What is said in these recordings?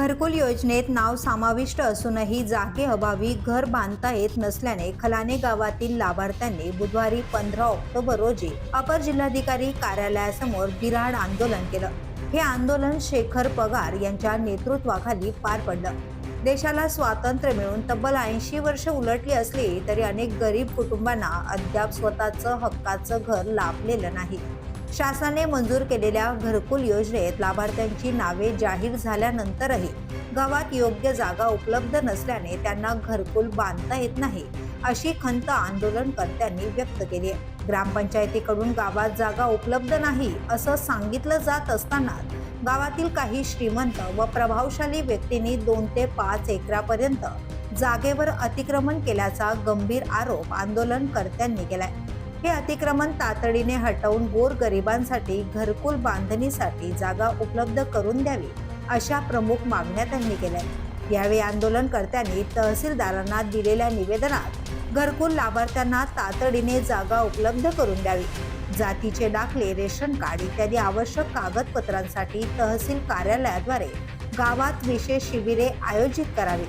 घरकुल योजनेत नाव समाविष्ट असूनही जागे अभावी घर बांधता येत नसल्याने खलाने गावातील लाभार्थ्यांनी बुधवारी पंधरा ऑक्टोबर रोजी अपर जिल्हाधिकारी कार्यालयासमोर बिराड आंदोलन केलं. हे आंदोलन शेखर पगार यांच्या नेतृत्वाखाली पार पडलं. देशाला स्वातंत्र्य मिळून तब्बल ऐंशी वर्ष उलटली असली तरी अनेक गरीब कुटुंबांना अद्याप स्वतःचं हक्काचं घर लाभलेलं नाही. शासनाने मंजूर केलेल्या घरकुल योजनेत लाभार्थ्यांची नावे जाहीर झाल्यानंतरही गावात योग्य जागा उपलब्ध नसल्याने त्यांना घरकुल बांधता येत नाही अशी खंत आंदोलनकर्त्यांनी व्यक्त केली आहे. ग्रामपंचायतीकडून गावात जागा उपलब्ध नाही असं सांगितलं जात असताना गावातील काही श्रीमंत व प्रभावशाली व्यक्तींनी दोन ते पाच एकरापर्यंत जागेवर अतिक्रमण केल्याचा गंभीर आरोप आंदोलनकर्त्यांनी केलाय. हे अतिक्रमण तातडीने हटवून गोरगरिबांसाठी घरकुल बांधणीसाठी जागा उपलब्ध करून द्यावी अशा प्रमुख मागण्या त्यांनी केल्या. यावेळी आंदोलनकर्त्यांनी तहसीलदारांना दिलेल्या निवेदनात घरकुल लाभार्थ्यांना तातडीने जागा उपलब्ध करून द्यावी जातीचे दाखले रेशन कार्ड इत्यादी आवश्यक कागदपत्रांसाठी तहसील कार्यालयाद्वारे गावात विशेष शिबिरे आयोजित करावी.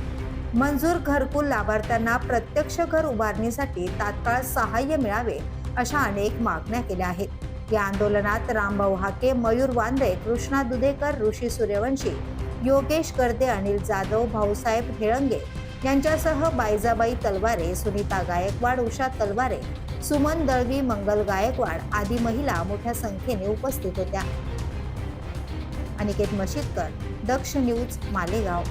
मंजूर घरकुल लाभार्थ्यांना प्रत्यक्ष घर उभारणीसाठी तात्काळ सहाय्य मिळावे अशा अनेक मागण्या केल्या आहेत. या आंदोलनात रामभाऊ हाके मयूर वांद्रे कृष्णा दुधेकर ऋषी सूर्यवंशी योगेश गर्दे अनिल जाधव भाऊसाहेब हेळंगे यांच्यासह बायजाबाई तलवारे सुनीता गायकवाड उषा तलवारे सुमन दळवी मंगल गायकवाड आदी महिला मोठ्या संख्येने उपस्थित होत्या. अनिकेत मशीदकर दक्ष न्यूज मालेगाव.